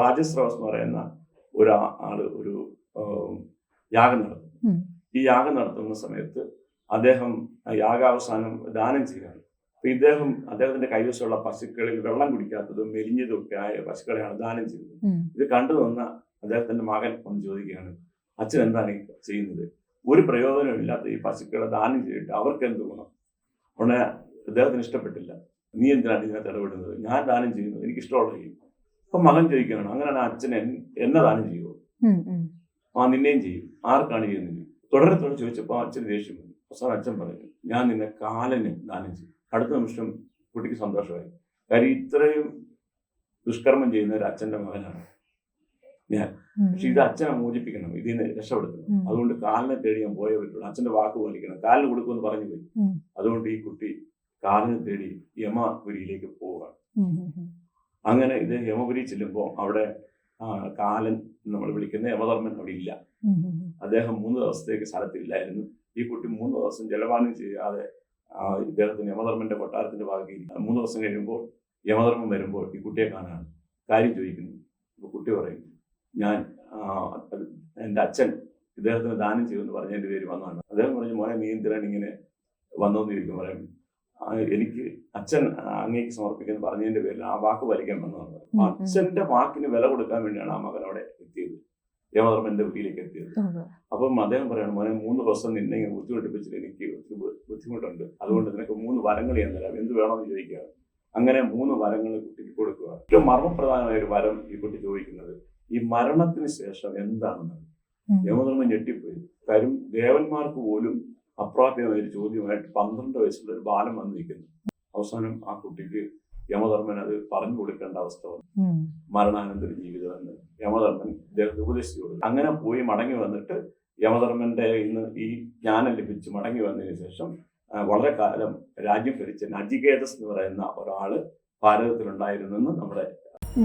വാജസ്രവസ് എന്ന് പറയുന്ന ഒരു ആൾ ഒരു യാഗം നടത്തും. ഈ യാഗം നടത്തുന്ന സമയത്ത് അദ്ദേഹം യാഗാവസാനം ദാനം ചെയ്യുകയാണ്. അപ്പൊ ഇദ്ദേഹം അദ്ദേഹത്തിന്റെ കൈവശമുള്ള പശുക്കളിൽ വെള്ളം കുടിക്കാത്തതും മെലിഞ്ഞതും ഒക്കെ ആയ പശുക്കളെയാണ് ദാനം ചെയ്തത് ഇത് കണ്ടു വന്ന അദ്ദേഹത്തിന്റെ മകൻ ഒന്ന് ചോദിക്കുകയാണ് അച്ഛൻ എന്താണ് ചെയ്യുന്നത്? ഒരു പ്രയോജനമില്ലാത്ത ഈ പശുക്കളെ ദാനം ചെയ്തിട്ട് അവർക്ക് എന്ത് ഗുണം? ഉടനെ അദ്ദേഹത്തിന് ഇഷ്ടപ്പെട്ടില്ല. നീ എന്തിനാണ് ഇതിനകത്ത് ഇടപെടുന്നത്? ഞാൻ ദാനം ചെയ്യുന്നു. എനിക്ക് ഇഷ്ടമുള്ള ചെയ്യും അപ്പൊ മകൻ ചോദിക്കുകയാണ് അങ്ങനെയാണ് അച്ഛൻ എൻ- എന്നെ ദാനം ചെയ്യുമോ. ആ നിന്നെയും ചെയ്യും. ആർക്കാണ് ചെയ്യുന്നത് തുടരെ തുടരെ ചോദിച്ചപ്പോൾ അച്ഛൻ ദേഷ്യം വന്നു. അവസാനം അച്ഛൻ പറഞ്ഞു ഞാൻ നിന്നെ കാലന് ദാനം ചെയ്യും. അടുത്ത നിമിഷം കുട്ടിക്ക് സന്തോഷമായി. കാര്യം ഇത്രയും ദുഷ്കർമ്മം ചെയ്യുന്ന ഒരു അച്ഛന്റെ മകനാണ് ഞാൻ. പക്ഷെ ഇത് അച്ഛനെ മോചിപ്പിക്കണം ഇതിൽ നിന്ന് രക്ഷപ്പെടുത്തണം. അതുകൊണ്ട് കാലിനെ തേടി ഞാൻ പോയേ പറ്റുള്ളൂ. അച്ഛന്റെ വാക്ക് പാലിക്കണം. കാലിന് കൊടുക്കുമെന്ന് പറഞ്ഞു പോയി. അതുകൊണ്ട് ഈ കുട്ടി കാലിനെ തേടി യമപുരിയിലേക്ക് പോവുകയാണ്. അങ്ങനെ ഇത് യമപുരി ചെല്ലുമ്പോൾ അവിടെ കാലൻ നമ്മൾ വിളിക്കുന്ന യമധർമ്മൻ അവിടെ ഇല്ല. അദ്ദേഹം മൂന്ന് ദിവസത്തേക്ക് സ്ഥലത്തില്ലായിരുന്നു. ഈ കുട്ടി മൂന്ന് ദിവസം ജലപാനം ചെയ്യാതെ ഇദ്ദേഹത്തിന് യമധർമ്മന്റെ കൊട്ടാരത്തിന്റെ ഭാഗത്ത് മൂന്ന് ദിവസം കഴിയുമ്പോൾ യമധർമ്മൻ വരുമ്പോൾ ഈ കുട്ടിയെ കാണാൻ കാര്യം ചോദിക്കുന്നു. അപ്പോൾ കുട്ടി പറയും ഞാൻ എന്റെ അച്ഛൻ ഇദ്ദേഹത്തിന് ദാനം ചെയ്യുമെന്ന് പറഞ്ഞതിന്റെ പേര് വന്നതാണ്. അദ്ദേഹം പറഞ്ഞു മോനെ നീ എന്തിനാണ് ഇങ്ങനെ വന്നതെന്ന് ചോദിക്കും പറയും. "ആ, എനിക്ക് അച്ഛൻ അങ്ങേക്ക് സമർപ്പിക്കുന്നു പറഞ്ഞതിന്റെ പേരിൽ ആ വാക്ക് പാലിക്കാൻ വന്നതാണ്. അച്ഛന്റെ വാക്കിന് വില കൊടുക്കാൻ വേണ്ടിയാണ് ആ മകൻ അവിടെ എത്തിയത്. യമധർമ്മന്റെ വീട്ടിലേക്ക് എത്തിയത്. അപ്പം അദ്ദേഹം പറയാണ് മോനെ മൂന്ന് ദിവസം നിന്നെ ഇങ്ങനെ ബുദ്ധിമുട്ടിപ്പിച്ചിട്ട് എനിക്ക് ഒത്തിരി ബുദ്ധിമുട്ടുണ്ട്. അതുകൊണ്ട് നിനക്ക് മൂന്ന് വരങ്ങൾ ഞാൻ തരാം. എന്ത് വേണമെന്ന് ചോദിക്കുകയാണ്. അങ്ങനെ മൂന്ന് വരങ്ങൾ കുട്ടിക്ക് കൊടുക്കുക ഏറ്റവും മർമ്മപ്രധാനമായ ഒരു വരം ഈ കുട്ടി ചോദിക്കുന്നത് ഈ മരണത്തിന് ശേഷം എന്താണെന്ന്? യമധർമ്മൻ യമധർമ്മം ഞെട്ടിപ്പോയി. കാര്യം ദേവന്മാർക്ക് പോലും അപ്രാപ്യമായ ഒരു ചോദ്യമായിട്ട് പന്ത്രണ്ട് വയസ്സുള്ള ഒരു ബാലം വന്ന് നിൽക്കുന്നു. അവസാനം ആ കുട്ടിക്ക് യമധർമ്മൻ അത് പറഞ്ഞു കൊടുക്കേണ്ട അവസ്ഥ വന്നു. മരണാനന്തര ജീവിതം എന്ന് യമധർമ്മൻ ഇദ്ദേഹത്തെ ഉപദേശിച്ചു കൊടുത്തു. അങ്ങനെ പോയി മടങ്ങി വന്നിട്ട് യമധർമ്മന്റെ ഇന്ന് ഈ ജ്ഞാനം ലഭിച്ച് മടങ്ങി വന്നതിന് ശേഷം വളരെ കാലം രാജ്യം ഭരിച്ച നജികേതസ് എന്ന് പറയുന്ന ഒരാൾ ഭാരതത്തിലുണ്ടായിരുന്നെന്ന് നമ്മുടെ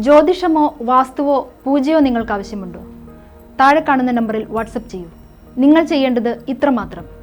ജ്യോതിഷമോ വാസ്തുവോ പൂജയോ നിങ്ങൾക്ക് ആവശ്യമുണ്ടോ? താഴെ കാണുന്ന നമ്പറിൽ വാട്സപ്പ് ചെയ്യൂ. നിങ്ങൾ ചെയ്യേണ്ടത് ഇത്രമാത്രം.